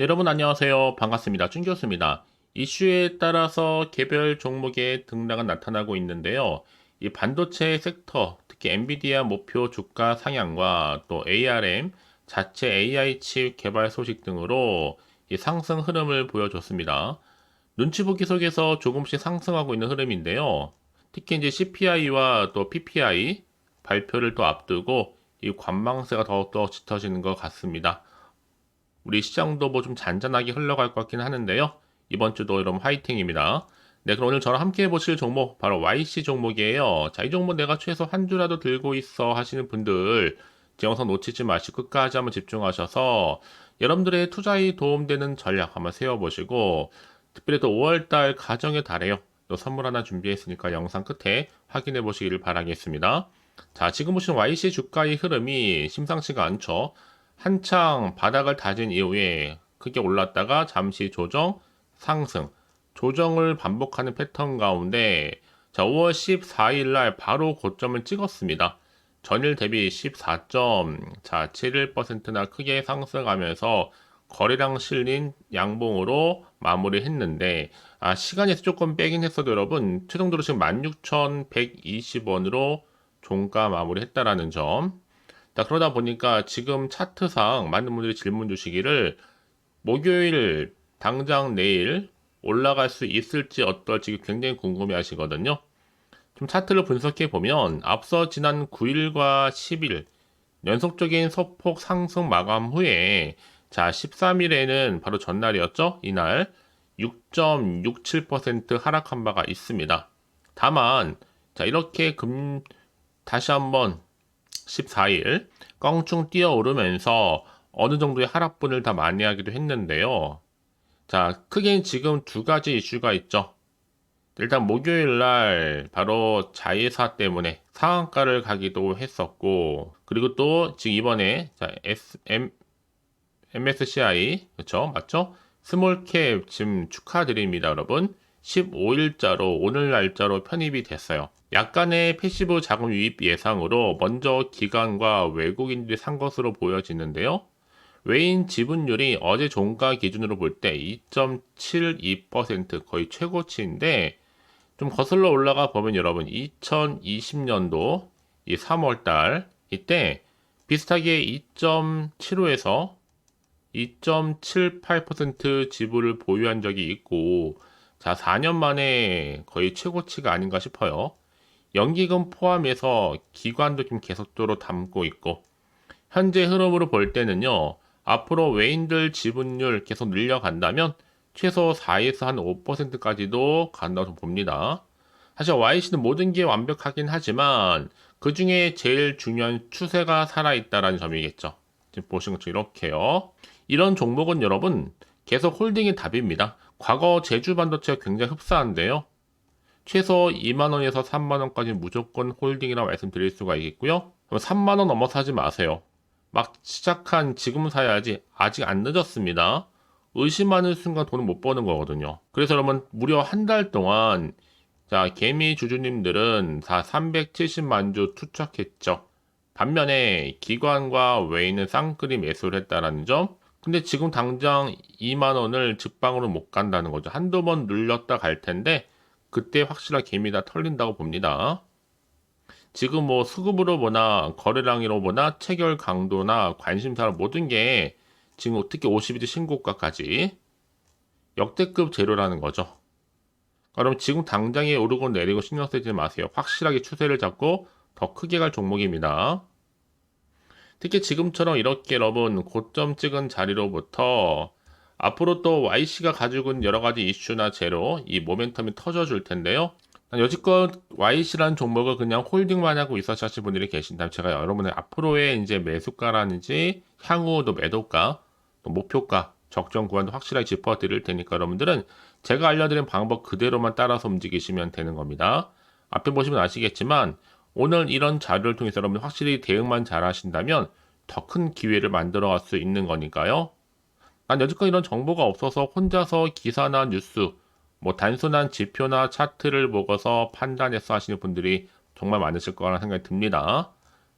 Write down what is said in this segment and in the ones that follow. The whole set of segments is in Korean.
네, 여러분 안녕하세요. 반갑습니다. 준 교수입니다. 이슈에 따라서 개별 종목의 등락은 나타나고 있는데요. 이 반도체 섹터, 특히 엔비디아 목표 주가 상향과 또 ARM 자체 AI 칩 개발 소식 등으로 이 상승 흐름을 보여줬습니다. 눈치 보기 속에서 조금씩 상승하고 있는 흐름인데요. 특히 이제 CPI와 또 PPI 발표를 또 앞두고 이 관망세가 더욱더 짙어지는 것 같습니다. 우리 시장도 뭐 좀 잔잔하게 흘러갈 것 같긴 하는데요. 이번 주도 여러분 화이팅입니다. 네, 그럼 오늘 저랑 함께 해보실 종목 바로 YC 종목이에요. 자, 이 종목 내가 최소 한 주라도 들고 있어 하시는 분들 제 영상 놓치지 마시고 끝까지 한번 집중하셔서 여러분들의 투자에 도움되는 전략 한번 세워보시고 특별히 또 5월달 가정의 달에요. 또 선물 하나 준비했으니까 영상 끝에 확인해 보시기를 바라겠습니다. 자, 지금 보시는 YC 주가의 흐름이 심상치가 않죠. 한창 바닥을 다진 이후에 크게 올랐다가 잠시 조정, 상승, 조정을 반복하는 패턴 가운데 자, 5월 14일 날 바로 고점을 찍었습니다. 전일 대비 14.71%나 크게 상승하면서 거래량 실린 양봉으로 마무리했는데 아, 시간에서 조금 빼긴 했어도 여러분 최종적으로 지금 16,120원으로 종가 마무리했다라는 점. 자, 그러다 보니까 지금 차트상 많은 분들이 질문 주시기를 목요일 당장 내일 올라갈 수 있을지 어떨지 굉장히 궁금해 하시거든요. 좀 차트를 분석해 보면 앞서 지난 9일과 10일 연속적인 소폭 상승 마감 후에 자 13일에는 바로 전날이었죠. 이날 6.67% 하락한 바가 있습니다. 다만 자 이렇게 금 다시 한번 14일 껑충 뛰어오르면서 어느 정도의 하락분을 다 만회하기도 했는데요. 자, 크게 지금 두 가지 이슈가 있죠. 일단 목요일 날 바로 자회사 때문에 상한가를 가기도 했었고, 그리고 또 지금 이번에 자, S, M, MSCI, 그쵸? 맞죠? 스몰캡 지금 축하드립니다, 여러분. 15일자로 오늘 날짜로 편입이 됐어요. 약간의 패시브 자금 유입 예상으로 먼저 기관과 외국인들이 산 것으로 보여지는데요. 외인 지분율이 어제 종가 기준으로 볼 때 2.72% 거의 최고치인데 좀 거슬러 올라가 보면 여러분 2020년도 이 3월 달 이때 비슷하게 2.75에서 2.78% 지분을 보유한 적이 있고 자 4년 만에 거의 최고치가 아닌가 싶어요. 연기금 포함해서 기관도 좀 계속적으로 담고 있고 현재 흐름으로 볼 때는요. 앞으로 외인들 지분율 계속 늘려간다면 최소 4에서 한 5%까지도 간다고 봅니다. 사실 YC는 모든 게 완벽하긴 하지만 그 중에 제일 중요한 추세가 살아있다라는 점이겠죠. 지금 보시는 것처럼 이렇게요. 이런 종목은 여러분 계속 홀딩이 답입니다. 과거 제주 반도체가 굉장히 흡사한데요. 최소 2만원에서 3만원까지 무조건 홀딩이라고 말씀드릴 수가 있겠고요. 3만원 넘어 사지 마세요. 막 시작한 지금 사야지 아직 안 늦었습니다. 의심하는 순간 돈을 못 버는 거거든요. 그래서 여러분 무려 한 달 동안 자 개미 주주님들은 다 370만 주 투척했죠. 반면에 기관과 외인은 쌍끌이 매수를 했다라는 점. 근데 지금 당장 2만 원을 직방으로 못 간다는 거죠. 한두 번 눌렸다 갈 텐데 그때 확실한 개미다 털린다고 봅니다. 지금 뭐 수급으로 보나 거래량으로 보나 체결 강도나 관심사나 모든 게 지금 특히 52주 신고가까지 역대급 재료라는 거죠. 그럼 지금 당장에 오르고 내리고 신경 쓰지 마세요. 확실하게 추세를 잡고 더 크게 갈 종목입니다. 특히 지금처럼 이렇게 여러분 고점 찍은 자리로부터 앞으로 또 YC가 가지고 있는 여러 가지 이슈나 재료 이 모멘텀이 터져줄 텐데요. 여지껏 YC라는 종목을 그냥 홀딩만 하고 있으신 분들이 계신다면 제가 여러분의 앞으로의 이제 매수가라든지 향후 또 매도가 또 목표가 적정 구간도 확실하게 짚어드릴 테니까 여러분들은 제가 알려드린 방법 그대로만 따라서 움직이시면 되는 겁니다. 앞에 보시면 아시겠지만 오늘 이런 자료를 통해서 여러분 확실히 대응만 잘 하신다면 더 큰 기회를 만들어 갈 수 있는 거니까요. 난 여지껏 이런 정보가 없어서 혼자서 기사나 뉴스, 뭐 단순한 지표나 차트를 보고서 판단해서 하시는 분들이 정말 많으실 거라는 생각이 듭니다.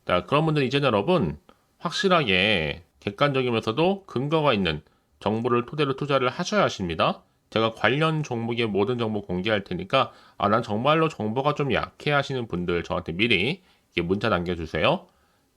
자, 그런 분들은 이제 여러분 확실하게 객관적이면서도 근거가 있는 정보를 토대로 투자를 하셔야 하십니다. 제가 관련 종목의 모든 정보 공개할 테니까 아, 난 정말로 정보가 좀 약해 하시는 분들 저한테 미리 문자 남겨주세요.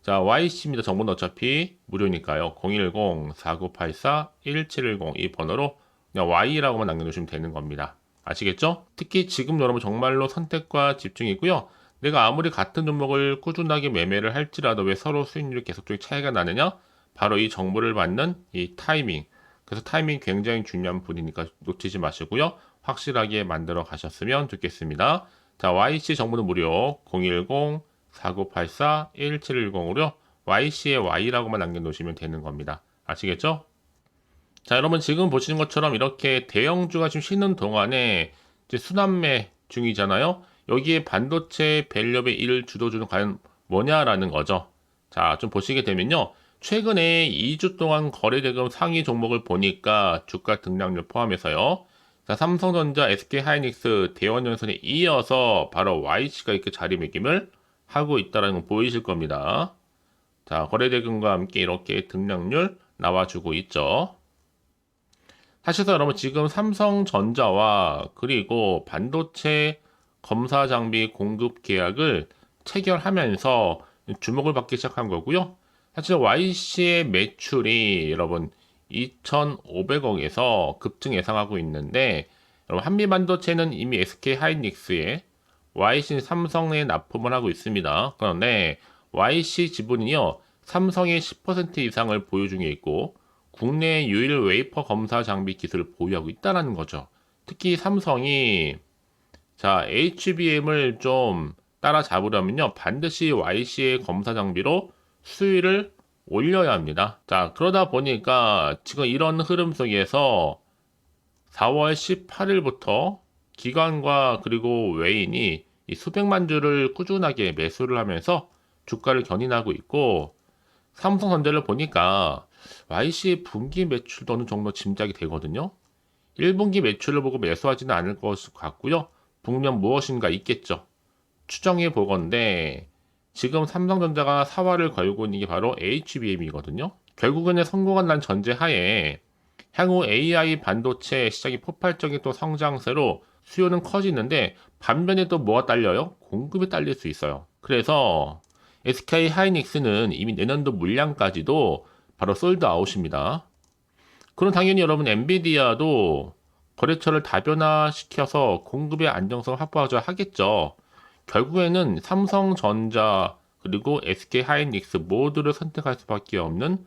자, YC입니다. 정보는 어차피 무료니까요. 010-4984-1710 이 번호로 그냥 Y라고만 남겨주시면 되는 겁니다. 아시겠죠? 특히 지금 여러분 정말로 선택과 집중이고요. 내가 아무리 같은 종목을 꾸준하게 매매를 할지라도 왜 서로 수익률이 계속적인 차이가 나느냐? 바로 이 정보를 받는 이 타이밍. 그래서 타이밍 굉장히 중요한 부분이니까 놓치지 마시고요. 확실하게 만들어 가셨으면 좋겠습니다. 자, YC 정보는 무료 010-4984-1710으로 YC의 Y라고만 남겨놓으시면 되는 겁니다. 아시겠죠? 자, 여러분 지금 보시는 것처럼 이렇게 대형주가 지금 쉬는 동안에 이제 순환매 중이잖아요. 여기에 반도체 밸류업의 일 주도주는 과연 뭐냐라는 거죠. 자, 좀 보시게 되면요. 최근에 2주 동안 거래대금 상위 종목을 보니까 주가 등락률 포함해서요. 자, 삼성전자, SK하이닉스, 대원연선에 이어서 바로 YC가 이렇게 자리매김을 하고 있다는 거 보이실 겁니다. 자, 거래대금과 함께 이렇게 등락률 나와주고 있죠. 사실상 여러분 지금 삼성전자와 그리고 반도체 검사 장비 공급 계약을 체결하면서 주목을 받기 시작한 거고요. 사실 YC의 매출이 여러분 2,500억에서 급증 예상하고 있는데 여러분 한미 반도체는 이미 SK 하이닉스에 YC 삼성에 납품을 하고 있습니다. 그런데 YC 지분이요 삼성의 10% 이상을 보유 중에 있고 국내 유일 웨이퍼 검사 장비 기술을 보유하고 있다는 거죠. 특히 삼성이 자 HBM을 좀 따라잡으려면요 반드시 YC의 검사 장비로 수위를 올려야 합니다. 자 그러다 보니까 지금 이런 흐름 속에서 4월 18일부터 기관과 그리고 외인이 수백만 주를 꾸준하게 매수를 하면서 주가를 견인하고 있고 삼성전자를 보니까 YC 분기 매출도 어느 정도 짐작이 되거든요. 1분기 매출을 보고 매수하지는 않을 것 같고요. 분명 무엇인가 있겠죠. 추정해 보건데 지금 삼성전자가 사활을 걸고 있는 게 바로 HBM이거든요. 결국은 성공한 난 전제하에 향후 AI 반도체 시장이 폭발적인 또 성장세로 수요는 커지는데 반면에 또 뭐가 딸려요? 공급이 딸릴 수 있어요. 그래서 SK 하이닉스는 이미 내년도 물량까지도 바로 솔드 아웃입니다. 그럼 당연히 여러분 엔비디아도 거래처를 다변화시켜서 공급의 안정성을 확보하자 하겠죠. 결국에는 삼성전자 그리고 SK 하이닉스 모두를 선택할 수밖에 없는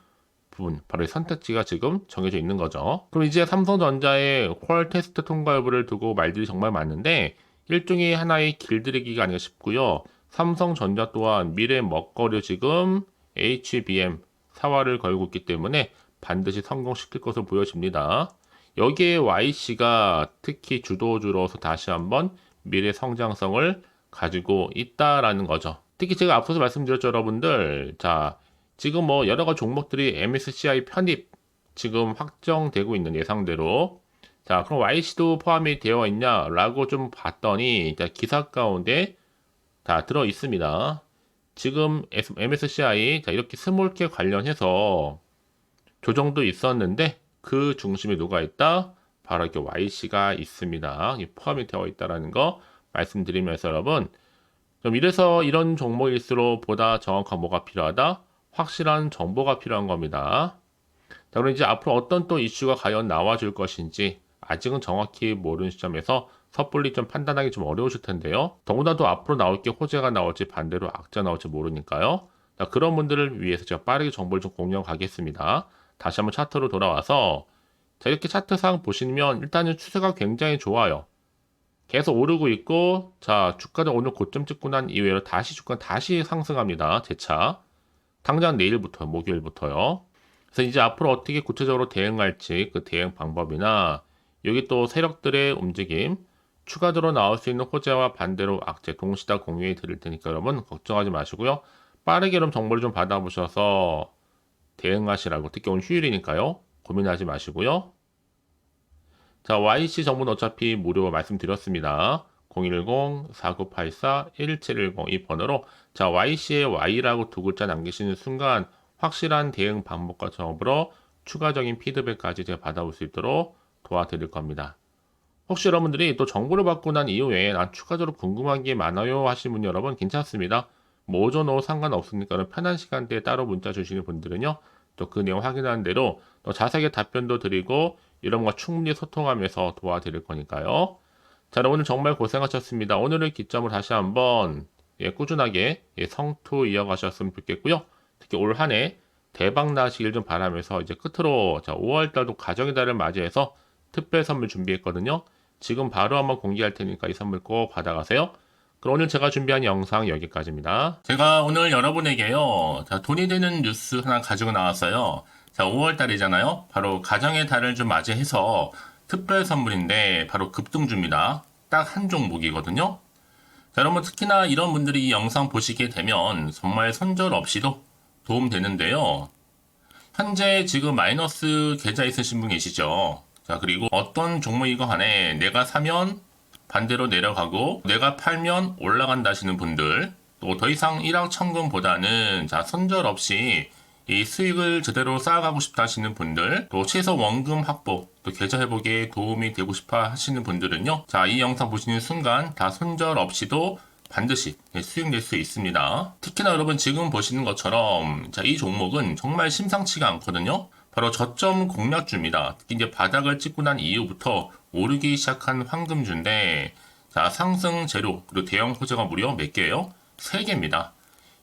부분, 바로 이 선택지가 지금 정해져 있는 거죠. 그럼 이제 삼성전자의 퀄 테스트 통과 여부를 두고 말들이 정말 많은데 일종의 하나의 길들이기가 아닌가 싶고요. 삼성전자 또한 미래 먹거리 지금 HBM 사활을 걸고 있기 때문에 반드시 성공시킬 것으로 보여집니다. 여기에 YC가 특히 주도주로서 다시 한번 미래 성장성을 가지고 있다라는 거죠. 특히 제가 앞서서 말씀드렸죠, 여러분들. 자, 지금 뭐 여러 가지 종목들이 MSCI 편입 지금 확정되고 있는 예상대로. 자, 그럼 YC도 포함이 되어 있냐라고 좀 봤더니 기사 가운데 다 들어 있습니다. 지금 MSCI 자, 이렇게 스몰캡 관련해서 조정도 있었는데 그 중심에 누가 있다? 바로 이렇게 YC가 있습니다. 포함이 되어 있다라는 거 말씀드리면서 여러분 좀 이래서 이런 종목일수록 보다 정확한 뭐가 필요하다? 확실한 정보가 필요한 겁니다. 자, 그럼 이제 앞으로 어떤 또 이슈가 과연 나와줄 것인지 아직은 정확히 모르는 시점에서 섣불리 좀 판단하기 좀 어려우실 텐데요. 더구나도 앞으로 나올 게 호재가 나올지 반대로 악재 나올지 모르니까요. 자, 그런 분들을 위해서 제가 빠르게 정보를 좀 공유하겠습니다. 다시 한번 차트로 돌아와서 자, 이렇게 차트상 보시면 일단은 추세가 굉장히 좋아요. 계속 오르고 있고 자 주가는 오늘 고점 찍고 난 이후에 다시 주가 다시 상승합니다. 재차 당장 내일부터 목요일부터요. 그래서 이제 앞으로 어떻게 구체적으로 대응할지 그 대응 방법이나 여기 또 세력들의 움직임 추가적으로 나올 수 있는 호재와 반대로 악재 동시다 공유해 드릴 테니까 여러분 걱정하지 마시고요. 빠르게 그럼 정보를 좀 받아보셔서 대응하시라고 특히 오늘 휴일이니까요. 고민하지 마시고요. 자, YC 정보는 어차피 무료 말씀드렸습니다. 010-4984-1710 이 번호로 자, YC에 Y라고 두 글자 남기시는 순간 확실한 대응 방법과 정보로 추가적인 피드백까지 제가 받아올 수 있도록 도와드릴 겁니다. 혹시 여러분들이 또 정보를 받고 난 이후에 난 추가적으로 궁금한 게 많아요 하시는 분 여러분 괜찮습니다. 오후 상관없으니까 편한 시간대에 따로 문자 주시는 분들은요. 또 그 내용 확인하는 대로 또 자세하게 답변도 드리고 이런 거 충분히 소통하면서 도와드릴 거니까요. 자, 오늘 정말 고생하셨습니다. 오늘을 기점으로 다시 한번 예, 꾸준하게 예, 성투 이어가셨으면 좋겠고요. 특히 올 한 해 대박 나시길 좀 바라면서 이제 끝으로 자, 5월 달도 가정의 달을 맞이해서 특별 선물 준비했거든요. 지금 바로 한번 공개할 테니까 이 선물 꼭 받아가세요. 그럼 오늘 제가 준비한 영상 여기까지입니다. 제가 오늘 여러분에게요. 자, 돈이 되는 뉴스 하나 가지고 나왔어요. 자, 5월 달이잖아요. 바로 가정의 달을 좀 맞이해서 특별 선물인데 바로 급등주입니다. 딱 한 종목이거든요. 자, 여러분 특히나 이런 분들이 이 영상 보시게 되면 정말 손절 없이도 도움 되는데요. 현재 지금 마이너스 계좌 있으신 분 계시죠? 자, 그리고 어떤 종목이고 간에 내가 사면 반대로 내려가고 내가 팔면 올라간다 하시는 분들 또 더 이상 일확천금보다는 자, 손절 없이 이 수익을 제대로 쌓아가고 싶다 하시는 분들, 또 최소 원금 확보, 또 계좌 회복에 도움이 되고 싶어 하시는 분들은요. 자, 이 영상 보시는 순간 다 손절 없이도 반드시 예, 수익 낼수 있습니다. 특히나 여러분 지금 보시는 것처럼 자, 이 종목은 정말 심상치가 않거든요. 바로 저점 공략주입니다. 특히 이제 바닥을 찍고 난 이후부터 오르기 시작한 황금주인데 자, 상승 재료 그리고 대형 호재가 무려 몇 개예요? 3개입니다.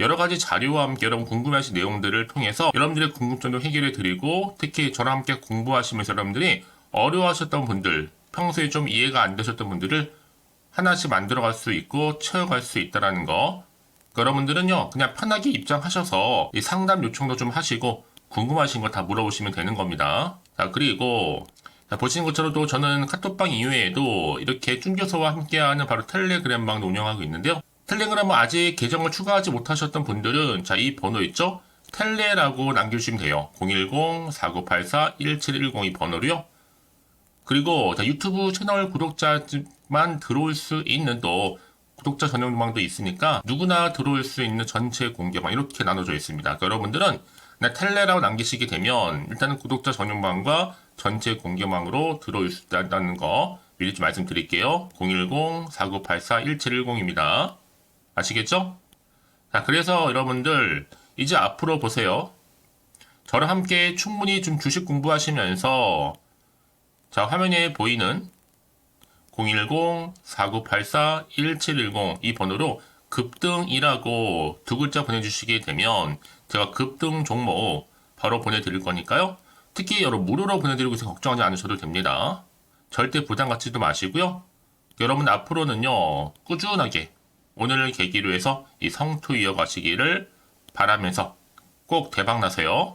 여러 가지 자료와 함께 여러분 궁금하신 내용들을 통해서 여러분들의 궁금증도 해결해 드리고 특히 저랑 함께 공부하시면서 여러분들이 어려워하셨던 분들 평소에 좀 이해가 안 되셨던 분들을 하나씩 만들어갈 수 있고 채워갈 수 있다라는 거. 여러분들은요 그냥 편하게 입장하셔서 이 상담 요청도 좀 하시고 궁금하신 거 다 물어보시면 되는 겁니다. 자 그리고 자, 보시는 것처럼 또 저는 카톡방 이외에도 이렇게 쭝교서와 함께하는 바로 텔레그램방도 운영하고 있는데요 텔레그램은 아직 계정을 추가하지 못하셨던 분들은 자 이 번호 있죠 텔레라고 남겨주시면 돼요 010-4984-1710이 번호로요 그리고 자, 유튜브 채널 구독자만 들어올 수 있는 또 구독자 전용방도 있으니까 누구나 들어올 수 있는 전체 공개방 이렇게 나눠져 있습니다. 그러니까 여러분들은 그냥 텔레라고 남기시게 되면 일단은 구독자 전용방과 전체 공개방으로 들어올 수 있다는 거 미리 좀 말씀드릴게요. 010-4984-1710입니다. 아시겠죠? 자, 그래서 여러분들 이제 앞으로 보세요. 저랑 함께 충분히 좀 주식 공부하시면서 자, 화면에 보이는 010-4984-1710 이 번호로 급등이라고 두 글자 보내주시게 되면 제가 급등 종목 바로 보내드릴 거니까요. 특히 여러분 무료로 보내드리고 있어 걱정하지 않으셔도 됩니다. 절대 부담 갖지도 마시고요. 여러분 앞으로는요 꾸준하게 오늘을 계기로 해서 이 성투 이어가시기를 바라면서 꼭 대박 나세요.